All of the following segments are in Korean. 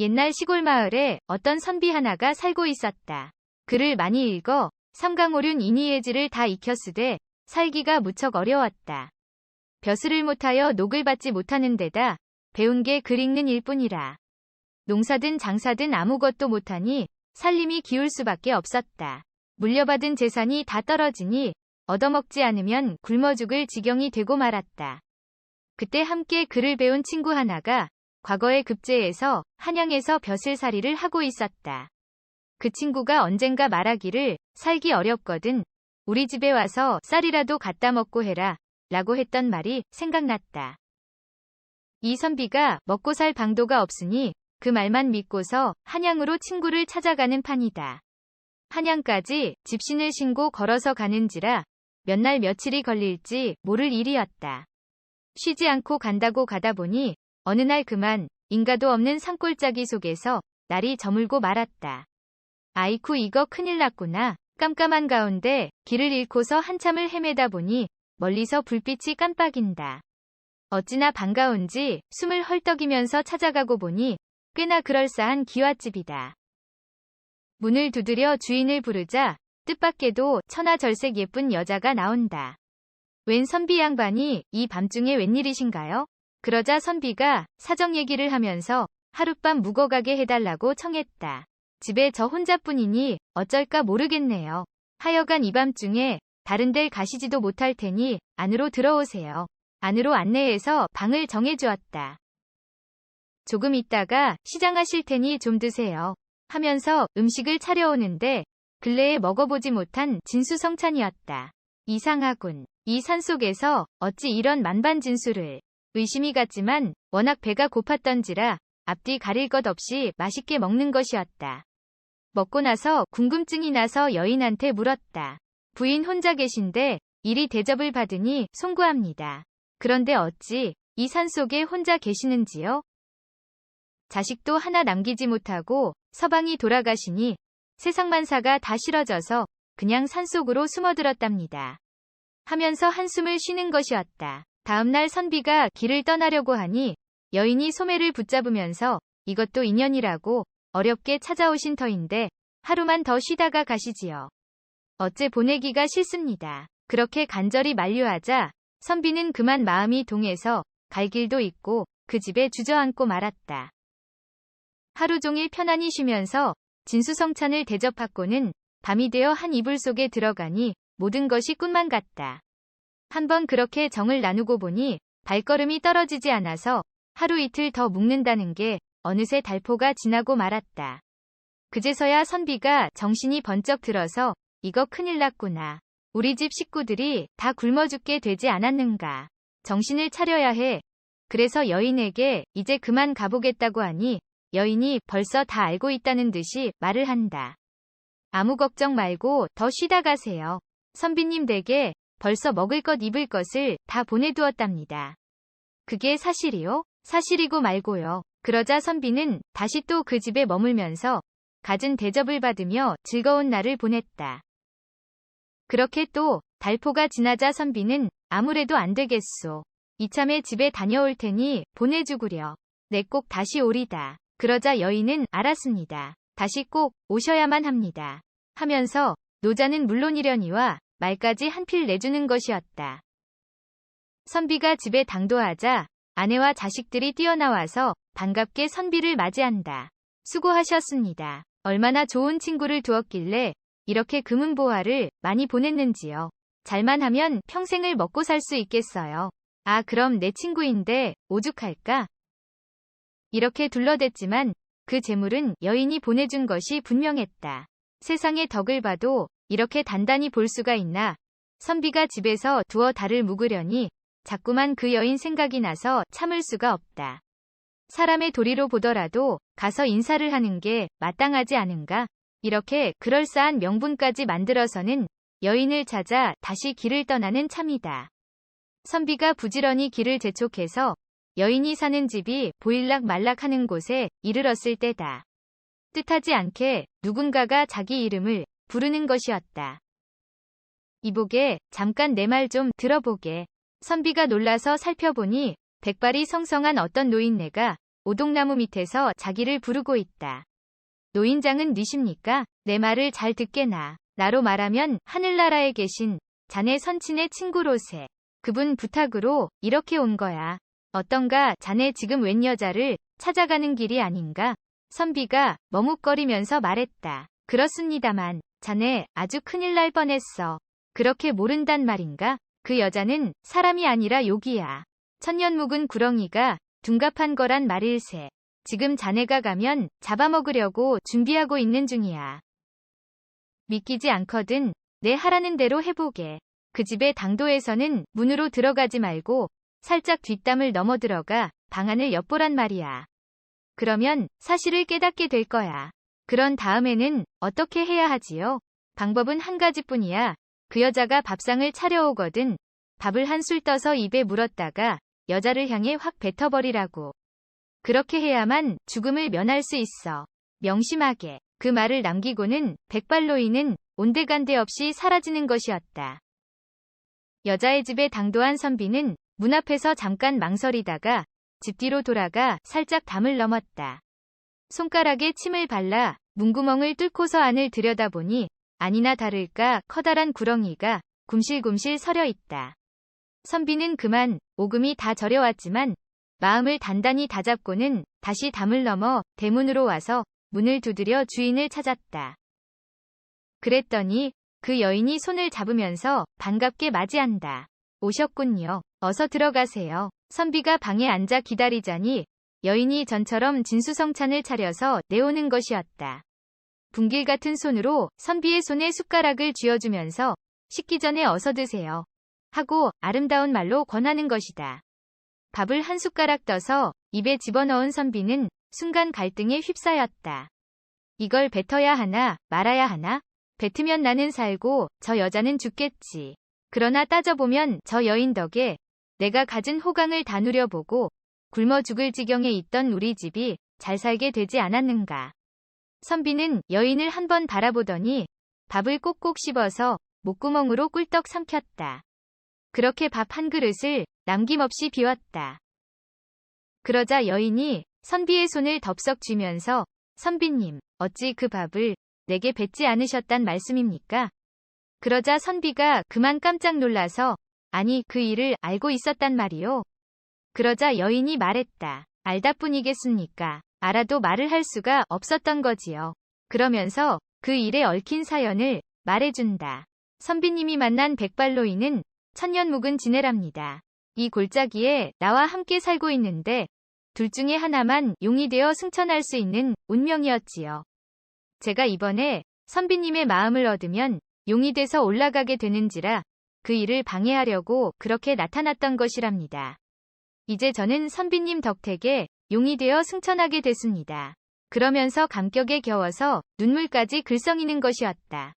옛날 시골 마을에 어떤 선비 하나가 살고 있었다. 글을 많이 읽어 삼강오륜 이니예지를 다 익혔으되 살기가 무척 어려웠다. 벼슬을 못하여 녹을 받지 못하는 데다 배운 게 글 읽는 일뿐이라. 농사든 장사든 아무것도 못하니 살림이 기울 수밖에 없었다. 물려받은 재산이 다 떨어지니 얻어먹지 않으면 굶어 죽을 지경이 되고 말았다. 그때 함께 글을 배운 친구 하나가 과거의 급제에서 한양에서 벼슬살이를 하고 있었다. 그 친구가 언젠가 말하기를 살기 어렵거든 우리 집에 와서 쌀이라도 갖다 먹고 해라 라고 했던 말이 생각났다. 이 선비가 먹고 살 방도가 없으니 그 말만 믿고서 한양으로 친구를 찾아가는 판이다. 한양까지 집신을 신고 걸어서 가는지라 몇 날 며칠이 걸릴지 모를 일이었다. 쉬지 않고 간다고 가다 보니 어느 날 그만 인가도 없는 산골짜기 속에서 날이 저물고 말았다. 아이쿠 이거 큰일 났구나. 깜깜한 가운데 길을 잃고서 한참을 헤매다 보니 멀리서 불빛이 깜빡인다. 어찌나 반가운지 숨을 헐떡이면서 찾아가고 보니 꽤나 그럴싸한 기와집이다. 문을 두드려 주인을 부르자 뜻밖에도 천하절색 예쁜 여자가 나온다. 웬 선비 양반이 이 밤중에 웬일이신가요? 그러자 선비가 사정 얘기를 하면서 하룻밤 묵어가게 해달라고 청했다. 집에 저 혼자뿐이니 어쩔까 모르겠네요. 하여간 이 밤중에 다른 데 가시지도 못할 테니 안으로 들어오세요. 안으로 안내해서 방을 정해주었다. 조금 있다가 시장하실 테니 좀 드세요. 하면서 음식을 차려오는데 근래에 먹어보지 못한 진수성찬이었다. 이상하군. 이 산속에서 어찌 이런 만반진수를 의심이 갔지만 워낙 배가 고팠던지라 앞뒤 가릴 것 없이 맛있게 먹는 것이었다. 먹고 나서 궁금증이 나서 여인한테 물었다. 부인 혼자 계신데 이리 대접을 받으니 송구합니다. 그런데 어찌 이 산속에 혼자 계시는지요? 자식도 하나 남기지 못하고 서방이 돌아가시니 세상만사가 다 싫어져서 그냥 산속으로 숨어들었답니다. 하면서 한숨을 쉬는 것이었다. 다음날 선비가 길을 떠나려고 하니 여인이 소매를 붙잡으면서 이것도 인연이라고 어렵게 찾아오신 터인데 하루만 더 쉬다가 가시지요. 어째 보내기가 싫습니다. 그렇게 간절히 만류하자 선비는 그만 마음이 동해서 갈 길도 있고 그 집에 주저앉고 말았다. 하루 종일 편안히 쉬면서 진수성찬을 대접받고는 밤이 되어 한 이불 속에 들어가니 모든 것이 꿈만 같다. 한번 그렇게 정을 나누고 보니 발걸음이 떨어지지 않아서 하루 이틀 더 묵는다는 게 어느새 달포가 지나고 말았다. 그제서야 선비가 정신이 번쩍 들어서 이거 큰일 났구나. 우리 집 식구들이 다 굶어 죽게 되지 않았는가. 정신을 차려야 해. 그래서 여인에게 이제 그만 가보겠다고 하니 여인이 벌써 다 알고 있다는 듯이 말을 한다. 아무 걱정 말고 더 쉬다 가세요. 선비님 댁에 벌써 먹을 것 입을 것을 다 보내두었답니다. 그게 사실이요? 사실이고 말고요. 그러자 선비는 다시 또 그 집에 머물면서 갖은 대접을 받으며 즐거운 날을 보냈다. 그렇게 또 달포가 지나자 선비는 아무래도 안 되겠소. 이참에 집에 다녀올 테니 보내주구려. 내 꼭 다시 오리다. 그러자 여인은 알았습니다. 다시 꼭 오셔야만 합니다. 하면서 노자는 물론이려니와 말까지 한 필 내주는 것이었다. 선비가 집에 당도하자 아내와 자식들이 뛰어나와서 반갑게 선비를 맞이한다. 수고하셨습니다. 얼마나 좋은 친구를 두었길래 이렇게 금은보화를 많이 보냈는지요. 잘만 하면 평생을 먹고 살 수 있겠어요. 아 그럼 내 친구인데 오죽할까? 이렇게 둘러댔지만 그 재물은 여인이 보내준 것이 분명했다. 세상의 덕을 봐도 이렇게 단단히 볼 수가 있나. 선비가 집에서 두어 달을 묵으려니 자꾸만 그 여인 생각이 나서 참을 수가 없다. 사람의 도리로 보더라도 가서 인사를 하는 게 마땅하지 않은가? 이렇게 그럴싸한 명분까지 만들어서는 여인을 찾아 다시 길을 떠나는 참이다. 선비가 부지런히 길을 재촉해서 여인이 사는 집이 보일락 말락하는 곳에 이르렀을 때다. 뜻하지 않게 누군가가 자기 이름을 부르는 것이었다. 이보게 잠깐 내 말 좀 들어보게. 선비가 놀라서 살펴보니 백발이 성성한 어떤 노인네가 오동나무 밑에서 자기를 부르고 있다. 노인장은 뉘십니까? 내 말을 잘 듣게나. 나로 말하면 하늘나라에 계신 자네 선친의 친구로세. 그분 부탁으로 이렇게 온 거야. 어떤가 자네 지금 웬 여자를 찾아가는 길이 아닌가? 선비가 머뭇거리면서 말했다. 그렇습니다만 자네 아주 큰일 날 뻔했어. 그렇게 모른단 말인가? 그 여자는 사람이 아니라 욕이야. 천년 묵은 구렁이가 둔갑한 거란 말일세. 지금 자네가 가면 잡아먹으려고 준비하고 있는 중이야. 믿기지 않거든 내 하라는 대로 해보게. 그 집의 당도에서는 문으로 들어가지 말고 살짝 뒷담을 넘어 들어가 방안을 엿보란 말이야. 그러면 사실을 깨닫게 될 거야. 그런 다음에는 어떻게 해야 하지요? 방법은 한 가지뿐이야. 그 여자가 밥상을 차려오거든. 밥을 한술 떠서 입에 물었다가 여자를 향해 확 뱉어버리라고. 그렇게 해야만 죽음을 면할 수 있어. 명심하게. 그 말을 남기고는 백발로이는 온데간데 없이 사라지는 것이었다. 여자의 집에 당도한 선비는 문 앞에서 잠깐 망설이다가 집 뒤로 돌아가 살짝 담을 넘었다. 손가락에 침을 발라 문구멍을 뚫고서 안을 들여다보니 아니나 다를까 커다란 구렁이가 굼실굼실 서려 있다. 선비는 그만 오금이 다 저려왔지만 마음을 단단히 다잡고는 다시 담을 넘어 대문으로 와서 문을 두드려 주인을 찾았다. 그랬더니 그 여인이 손을 잡으면서 반갑게 맞이한다. 오셨군요. 어서 들어가세요. 선비가 방에 앉아 기다리자니 여인이 전처럼 진수성찬을 차려서 내오는 것이었다. 분길 같은 손으로 선비의 손에 숟가락을 쥐어주면서 식기 전에 어서 드세요. 하고 아름다운 말로 권하는 것이다. 밥을 한 숟가락 떠서 입에 집어넣은 선비는 순간 갈등에 휩싸였다. 이걸 뱉어야 하나 말아야 하나? 뱉으면 나는 살고 저 여자는 죽겠지. 그러나 따져보면 저 여인 덕에 내가 가진 호강을 다 누려보고 굶어 죽을 지경에 있던 우리 집이 잘 살게 되지 않았는가. 선비는 여인을 한번 바라보더니 밥을 꼭꼭 씹어서 목구멍으로 꿀떡 삼켰다. 그렇게 밥 한 그릇을 남김없이 비웠다. 그러자 여인이 선비의 손을 덥석 쥐면서 선비님, 어찌 그 밥을 내게 뱉지 않으셨단 말씀입니까? 그러자 선비가 그만 깜짝 놀라서 아니 그 일을 알고 있었단 말이요. 그러자 여인이 말했다. 알다 뿐이겠습니까? 알아도 말을 할 수가 없었던 거지요. 그러면서 그 일에 얽힌 사연을 말해준다. 선비님이 만난 백발로이는 천년 묵은 지내랍니다. 이 골짜기에 나와 함께 살고 있는데 둘 중에 하나만 용이 되어 승천할 수 있는 운명이었지요. 제가 이번에 선비님의 마음을 얻으면 용이 돼서 올라가게 되는지라 그 일을 방해하려고 그렇게 나타났던 것이랍니다. 이제 저는 선비님 덕택에 용이 되어 승천하게 됐습니다. 그러면서 감격에 겨워서 눈물까지 글썽이는 것이었다.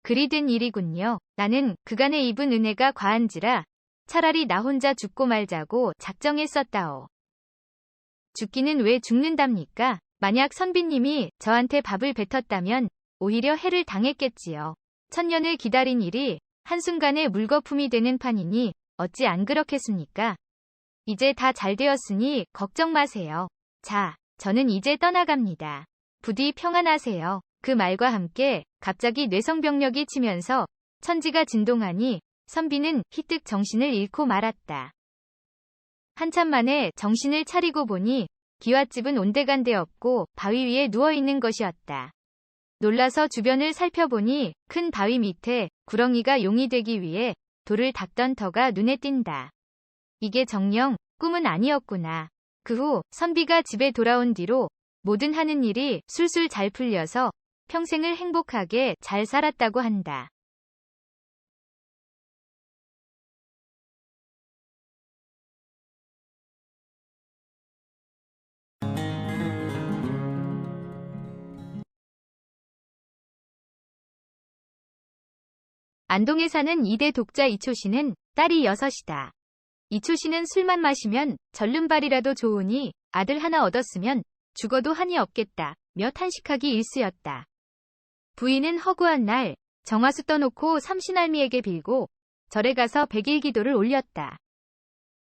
그리 된 일이군요. 나는 그간의 입은 은혜가 과한지라 차라리 나 혼자 죽고 말자고 작정했었다오. 죽기는 왜 죽는답니까? 만약 선비님이 저한테 밥을 뱉었다면 오히려 해를 당했겠지요. 천년을 기다린 일이 한순간에 물거품이 되는 판이니 어찌 안 그렇겠습니까? 이제 다 잘 되었으니 걱정 마세요. 자, 저는 이제 떠나갑니다. 부디 평안하세요. 그 말과 함께 갑자기 뇌성병력이 치면서 천지가 진동하니 선비는 희뜩 정신을 잃고 말았다. 한참 만에 정신을 차리고 보니 기와집은 온데간데 없고 바위 위에 누워있는 것이었다. 놀라서 주변을 살펴보니 큰 바위 밑에 구렁이가 용이 되기 위해 돌을 닦던 터가 눈에 띈다. 이게 정령 꿈은 아니었구나. 그 후 선비가 집에 돌아온 뒤로 모든 하는 일이 술술 잘 풀려서 평생을 행복하게 잘 살았다고 한다. 안동에 사는 2대 독자 이초 씨는 딸이 여섯이다. 이초 씨는 술만 마시면 절름발이라도 좋으니 아들 하나 얻었으면 죽어도 한이 없겠다. 며 탄식하기 일쑤였다. 부인은 허구한 날 정화수 떠놓고 삼신할미에게 빌고 절에 가서 백일 기도를 올렸다.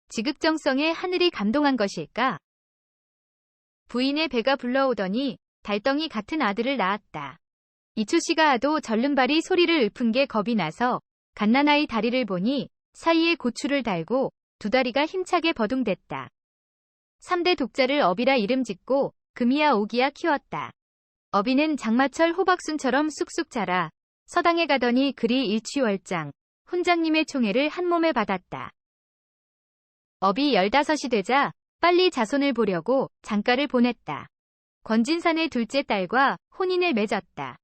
지극정성에 하늘이 감동한 것일까? 부인의 배가 불러오더니 달덩이 같은 아들을 낳았다. 이초 씨가 하도 절름발이 소리를 읊은 게 겁이 나서 갓난아이 다리를 보니 사이에 고추를 달고 두 다리가 힘차게 버둥댔다. 3대 독자를 어비라 이름 짓고 금이야 오기야 키웠다. 어비는 장마철 호박순처럼 쑥쑥 자라 서당에 가더니 그리 일취월장 훈장님의 총애를 한 몸에 받았다. 업이 15이 되자 빨리 자손을 보려고 장가를 보냈다. 권진산의 둘째 딸과 혼인을 맺었다.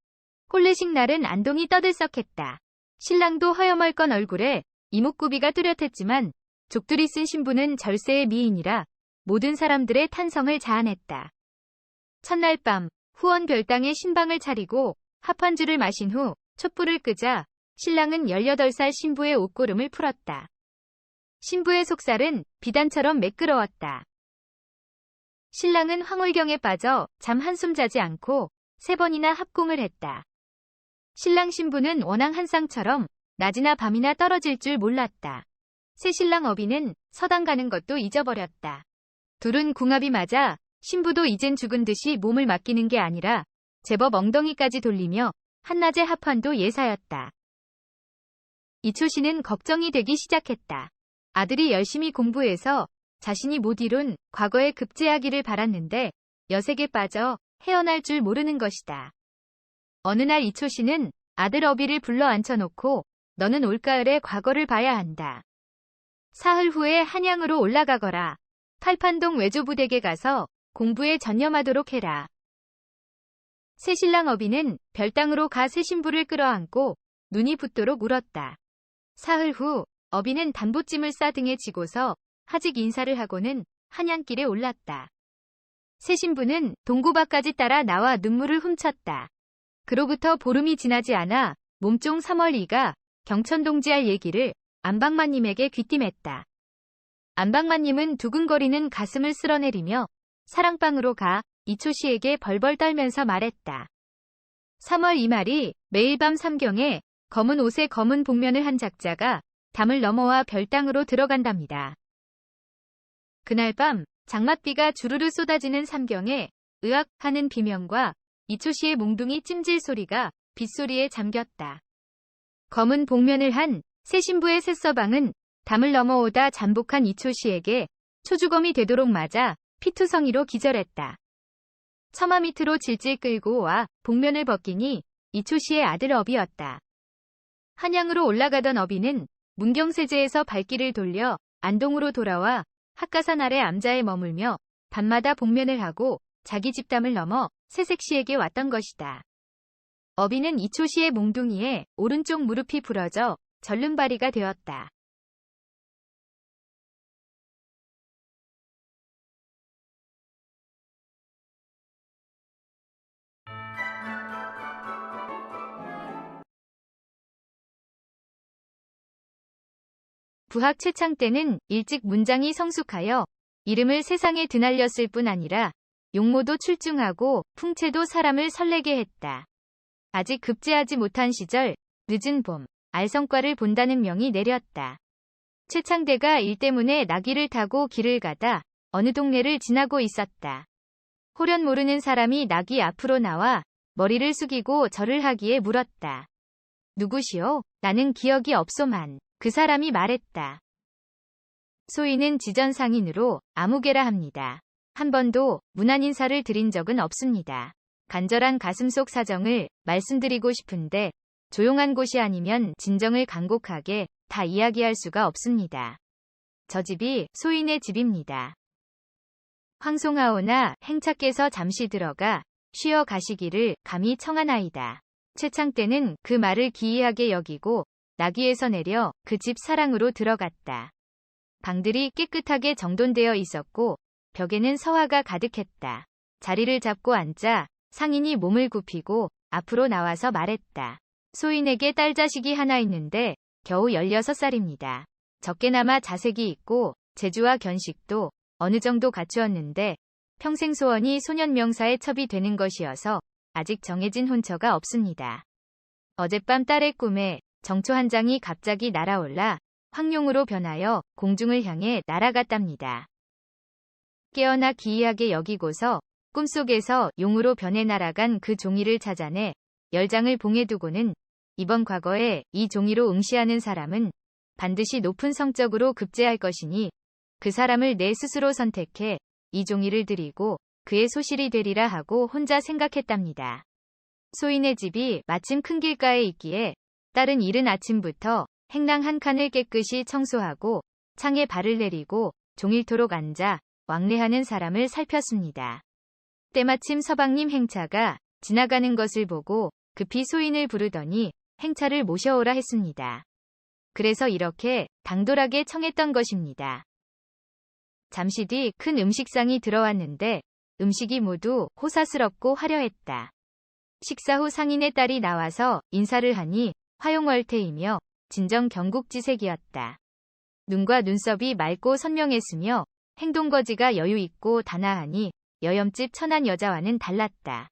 혼례식 날은 안동이 떠들썩했다. 신랑도 허여멀건 얼굴에 이목구비가 뚜렷했지만 족들이 쓴 신부는 절세의 미인이라 모든 사람들의 탄성을 자아냈다. 첫날 밤 후원 별당에 신방을 차리고 합한주를 마신 후 촛불을 끄자 신랑은 18살 신부의 옷고름을 풀었다. 신부의 속살은 비단처럼 매끄러웠다. 신랑은 황홀경에 빠져 잠 한숨 자지 않고 세 번이나 합궁을 했다. 신랑 신부는 원앙 한 쌍처럼 낮이나 밤이나 떨어질 줄 몰랐다. 새 신랑 어비는 서당 가는 것도 잊어버렸다. 둘은 궁합이 맞아 신부도 이젠 죽은 듯이 몸을 맡기는 게 아니라 제법 엉덩이까지 돌리며 한낮의 합환도 예사였다. 이초 씨는 걱정이 되기 시작했다. 아들이 열심히 공부해서 자신이 못 이룬 과거에 급제하기를 바랐는데 여색에 빠져 헤어날 줄 모르는 것이다. 어느 날 이초 씨는 아들 어비를 불러 앉혀놓고 너는 올가을에 과거를 봐야 한다. 사흘 후에 한양으로 올라가거라. 팔판동 외조부댁에 가서 공부에 전념하도록 해라. 새신랑 어비는 별당으로 가 새신부를 끌어안고 눈이 붓도록 울었다. 사흘 후 어비는 단보찜을 싸 등에 지고서 하직 인사를 하고는 한양길에 올랐다. 새신부는 동구바까지 따라 나와 눈물을 훔쳤다. 그로부터 보름이 지나지 않아 몸종 3월 2가 경천동지할 얘기를 안방마님에게 귀띔했다. 안방마님은 두근거리는 가슴을 쓸어내리며 사랑방으로 가 이초 씨에게 벌벌 떨면서 말했다. 3월 이 말이 매일 밤 삼경에 검은 옷에 검은 복면을 한 작자가 담을 넘어와 별당으로 들어간답니다. 그날 밤 장맛비가 주르르 쏟아지는 삼경에 으악 하는 비명과 이초 씨의 몽둥이 찜질 소리가 빗소리에 잠겼다. 검은 복면을 한 새 신부의 새서방은 담을 넘어오다 잠복한 이초 씨에게 초주검이 되도록 맞아 피투성이로 기절했다. 처마 밑으로 질질 끌고 와 복면을 벗기니 이초 씨의 아들 어비였다. 한양으로 올라가던 어비는 문경세제에서 발길을 돌려 안동으로 돌아와 학가산 아래 암자에 머물며 밤마다 복면을 하고 자기 집담을 넘어 새색시에게 왔던 것이다. 어비는 이초 씨의 몽둥이에 오른쪽 무릎이 부러져 절름발이가 되었다. 부학 최창 때는 일찍 문장이 성숙하여 이름을 세상에 드날렸을 뿐 아니라 용모도 출중하고 풍채도 사람을 설레게 했다. 아직 급제하지 못한 시절 늦은 봄 알성과를 본다는 명이 내렸다. 최창대가 일 때문에 나귀를 타고 길을 가다 어느 동네를 지나고 있었다. 호련 모르는 사람이 나귀 앞으로 나와 머리를 숙이고 절을 하기에 물었다. 누구시오? 나는 기억이 없소만. 그 사람이 말했다. 소인은 지전상인으로 아무개라 합니다. 한 번도 문안 인사를 드린 적은 없습니다. 간절한 가슴속 사정을 말씀드리고 싶은데 조용한 곳이 아니면 진정을 간곡하게 다 이야기할 수가 없습니다. 저 집이 소인의 집입니다. 황송하오나 행차께서 잠시 들어가 쉬어 가시기를 감히 청하나이다. 최창 때는 그 말을 기이하게 여기고 나귀에서 내려 그 집 사랑으로 들어갔다. 방들이 깨끗하게 정돈되어 있었고 벽에는 서화가 가득했다. 자리를 잡고 앉자 상인이 몸을 굽히고 앞으로 나와서 말했다. 소인에게 딸 자식이 하나 있는데 겨우 16살입니다. 적게나마 자색이 있고 재주와 견식도 어느 정도 갖추었는데 평생 소원이 소년 명사에 첩이 되는 것이어서 아직 정해진 혼처가 없습니다. 어젯밤 딸의 꿈에 정초 한 장이 갑자기 날아올라 황룡으로 변하여 공중을 향해 날아갔답니다. 깨어나 기이하게 여기고서 꿈속에서 용으로 변해 날아간 그 종이를 찾아내 열 장을 봉해 두고는 이번 과거에 이 종이로 응시하는 사람은 반드시 높은 성적으로 급제할 것이니 그 사람을 내 스스로 선택해 이 종이를 드리고 그의 소실이 되리라 하고 혼자 생각했답니다. 소인의 집이 마침 큰 길가에 있기에 딸은 이른 아침부터 행랑 한 칸을 깨끗이 청소하고 창에 발을 내리고 종일토록 앉아 왕래하는 사람을 살폈습니다. 때마침 서방님 행차가 지나가는 것을 보고 급히 소인을 부르더니 행차를 모셔오라 했습니다. 그래서 이렇게 당돌하게 청했던 것입니다. 잠시 뒤 큰 음식상이 들어왔는데 음식이 모두 호사스럽고 화려했다. 식사 후 상인의 딸이 나와서 인사를 하니 화용월태이며 진정 경국지색이었다. 눈과 눈썹이 맑고 선명했으며 행동거지가 여유있고 단아하니 여염집 천한 여자와는 달랐다.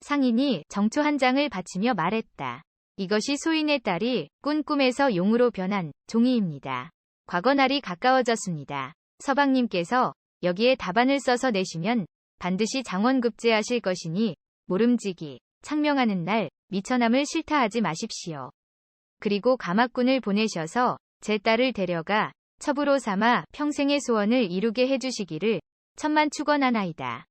상인이 정초 한 장을 바치며 말했다. 이것이 소인의 딸이 꾼 꿈에서 용으로 변한 종이입니다. 과거 날이 가까워졌습니다. 서방님께서 여기에 답안을 써서 내시면 반드시 장원급제하실 것이니 모름지기, 창명하는 날 미천함을 싫다하지 마십시오. 그리고 가마꾼을 보내셔서 제 딸을 데려가 첩으로 삼아 평생의 소원을 이루게 해주시기를 천만 축원하나이다.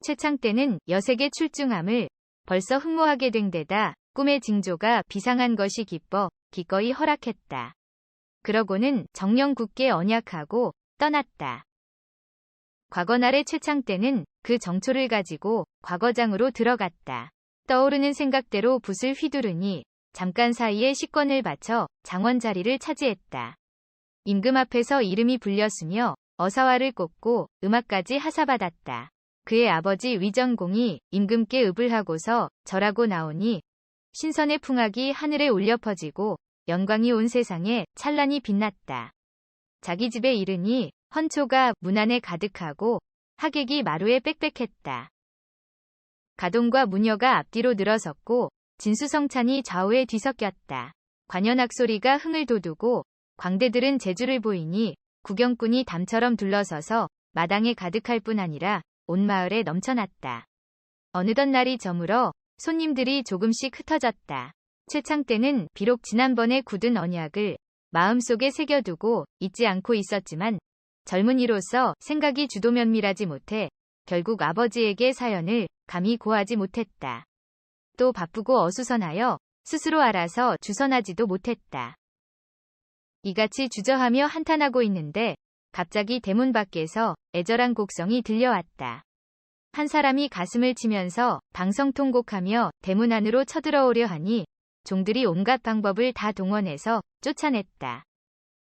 최창 때는 여색의 출중함을 벌써 흠모하게 된 데다 꿈의 징조가 비상한 것이 기뻐 기꺼이 허락했다. 그러고는 정령 굳게 언약하고 떠났다. 과거날의 최창 때는 그 정초를 가지고 과거장으로 들어갔다. 떠오르는 생각대로 붓을 휘두르니 잠깐 사이에 식권을 바쳐 장원 자리를 차지했다. 임금 앞에서 이름이 불렸으며 어사화를 꽂고 음악까지 하사받았다. 그의 아버지 위전공이 임금께 읍을 하고서 절하고 나오니 신선의 풍악이 하늘에 울려 퍼지고 영광이 온 세상에 찬란히 빛났다. 자기 집에 이르니 헌초가 문 안에 가득하고 하객이 마루에 빽빽했다. 가동과 무녀가 앞뒤로 늘어섰고 진수성찬이 좌우에 뒤섞였다. 관현악 소리가 흥을 돋우고 광대들은 재주를 보이니 구경꾼이 담처럼 둘러서서 마당에 가득할 뿐 아니라 온 마을에 넘쳐났다. 어느덧 날이 저물어 손님들이 조금씩 흩어졌다. 최창 때는 비록 지난번에 굳은 언약을 마음속에 새겨두고 잊지 않고 있었지만 젊은이로서 생각이 주도면밀하지 못해 결국 아버지에게 사연을 감히 고하지 못했다. 또 바쁘고 어수선하여 스스로 알아서 주선하지도 못했다. 이같이 주저하며 한탄하고 있는데 갑자기 대문 밖에서 애절한 곡성이 들려왔다. 한 사람이 가슴을 치면서 방성통곡하며 대문 안으로 쳐들어오려 하니 종들이 온갖 방법을 다 동원해서 쫓아냈다.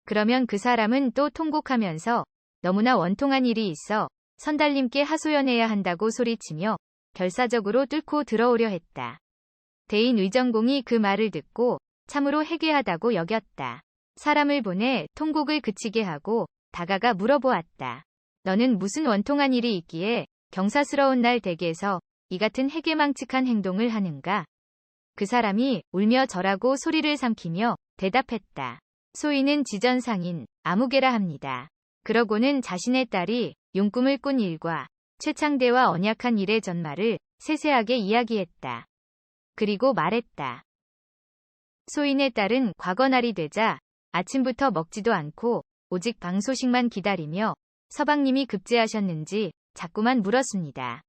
그러면 그 사람은 또 통곡하면서 너무나 원통한 일이 있어 선달님께 하소연해야 한다고 소리치며 결사적으로 뚫고 들어오려 했다. 대인 의정공이 그 말을 듣고 참으로 해괴하다고 여겼다. 사람을 보내 통곡을 그치게 하고 다가가 물어보았다. 너는 무슨 원통한 일이 있기에 경사스러운 날 댁에서 이 같은 해괴망측한 행동을 하는가? 그 사람이 울며 절하고 소리를 삼키며 대답했다. 소인은 지전상인 아무개라 합니다. 그러고는 자신의 딸이 용꿈을 꾼 일과 최창대와 언약한 일의 전말을 세세하게 이야기했다. 그리고 말했다. 소인의 딸은 과거날이 되자 아침부터 먹지도 않고 오직 방소식만 기다리며 서방님이 급제하셨는지 자꾸만 물었습니다.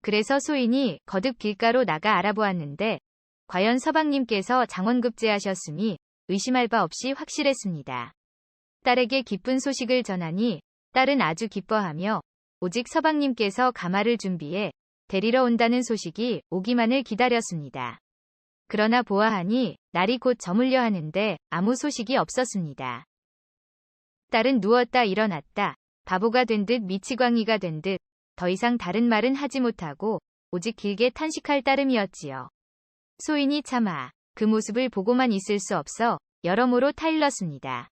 그래서 소인이 거듭 길가로 나가 알아보았는데 과연 서방님께서 장원급제하셨으니 의심할 바 없이 확실했습니다. 딸에게 기쁜 소식을 전하니 딸은 아주 기뻐하며 오직 서방님께서 가마를 준비해 데리러 온다는 소식이 오기만을 기다렸습니다. 그러나 보아하니 날이 곧 저물려 하는데 아무 소식이 없었습니다. 딸은 누웠다 일어났다. 바보가 된 듯 미치광이가 된 듯 더 이상 다른 말은 하지 못하고 오직 길게 탄식할 따름이었지요. 소인이 참아 그 모습을 보고만 있을 수 없어 여러모로 타일렀습니다.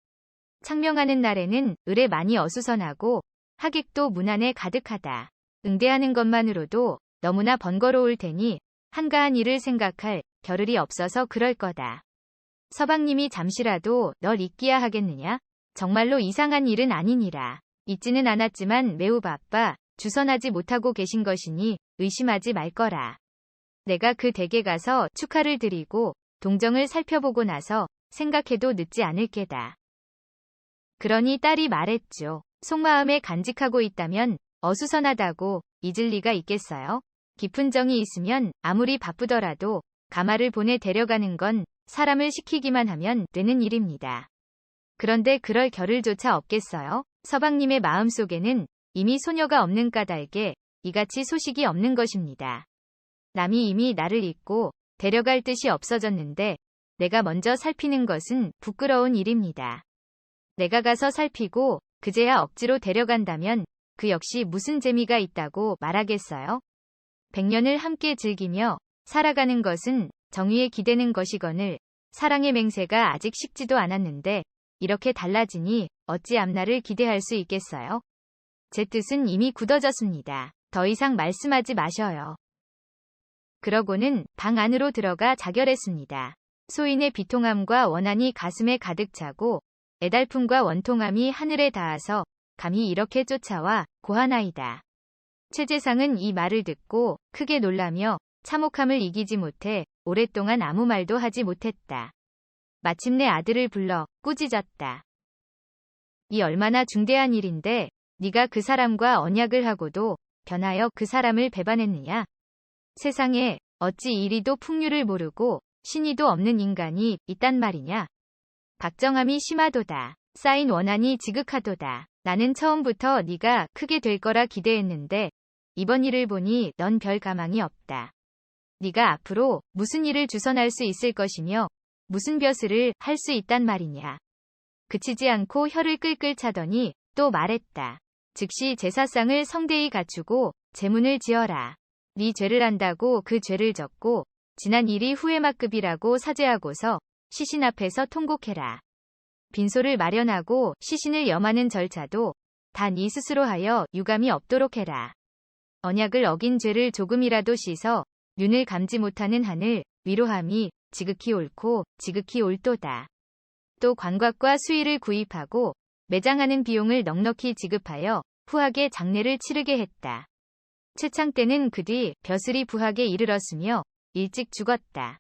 창명하는 날에는 을에 많이 어수선하고 하객도 문 안에 가득하다. 응대하는 것만으로도 너무나 번거로울 테니 한가한 일을 생각할 겨를이 없어서 그럴 거다. 서방님이 잠시라도 널 잊기야 하겠느냐? 정말로 이상한 일은 아니니라. 잊지는 않았지만 매우 바빠 주선하지 못하고 계신 것이니 의심하지 말거라. 내가 그 댁에 가서 축하를 드리고 동정을 살펴보고 나서 생각해도 늦지 않을 게다. 그러니 딸이 말했죠. 속마음에 간직하고 있다면 어수선하다고 잊을 리가 있겠어요? 깊은 정이 있으면 아무리 바쁘더라도 가마를 보내 데려가는 건 사람을 시키기만 하면 되는 일입니다. 그런데 그럴 겨를조차 없겠어요? 서방님의 마음속에는 이미 소녀가 없는 까닭에 이같이 소식이 없는 것입니다. 남이 이미 나를 잊고 데려갈 뜻이 없어졌는데 내가 먼저 살피는 것은 부끄러운 일입니다. 내가 가서 살피고 그제야 억지로 데려간다면 그 역시 무슨 재미가 있다고 말하겠어요? 백년을 함께 즐기며 살아가는 것은 정의에 기대는 것이거늘 사랑의 맹세가 아직 식지도 않았는데 이렇게 달라지니 어찌 앞날을 기대할 수 있겠어요? 제 뜻은 이미 굳어졌습니다. 더 이상 말씀하지 마셔요. 그러고는 방 안으로 들어가 자결했습니다. 소인의 비통함과 원한이 가슴에 가득 차고 애달픔과 원통함이 하늘에 닿아서 감히 이렇게 쫓아와 고하나이다. 최재상은 이 말을 듣고 크게 놀라며 참혹함을 이기지 못해 오랫동안 아무 말도 하지 못했다. 마침내 아들을 불러 꾸짖었다. 이 얼마나 중대한 일인데 네가 그 사람과 언약을 하고도 변하여 그 사람을 배반했느냐? 세상에 어찌 이리도 풍류를 모르고 신의도 없는 인간이 있단 말이냐? 박정함이 심하도다. 쌓인 원한이 지극하도다. 나는 처음부터 네가 크게 될 거라 기대했는데 이번 일을 보니 넌 별 가망이 없다. 네가 앞으로 무슨 일을 주선할 수 있을 것이며 무슨 벼슬을 할 수 있단 말이냐. 그치지 않고 혀를 끌끌 차더니 또 말했다. 즉시 제사상을 성대히 갖추고 제문을 지어라. 네 죄를 안다고 그 죄를 졌고 지난 일이 후회막급이라고 사죄하고서 시신 앞에서 통곡해라. 빈소를 마련하고 시신을 염하는 절차도 다네 스스로 하여 유감이 없도록 해라. 언약을 어긴 죄를 조금이라도 씻어 눈을 감지 못하는 하늘 위로함이 지극히 옳고 지극히 옳도다. 또 관곽과 수의를 구입하고 매장하는 비용을 넉넉히 지급하여 후하게 장례를 치르게 했다. 최창 때는 그 뒤 벼슬이 부하게 이르렀으며 일찍 죽었다.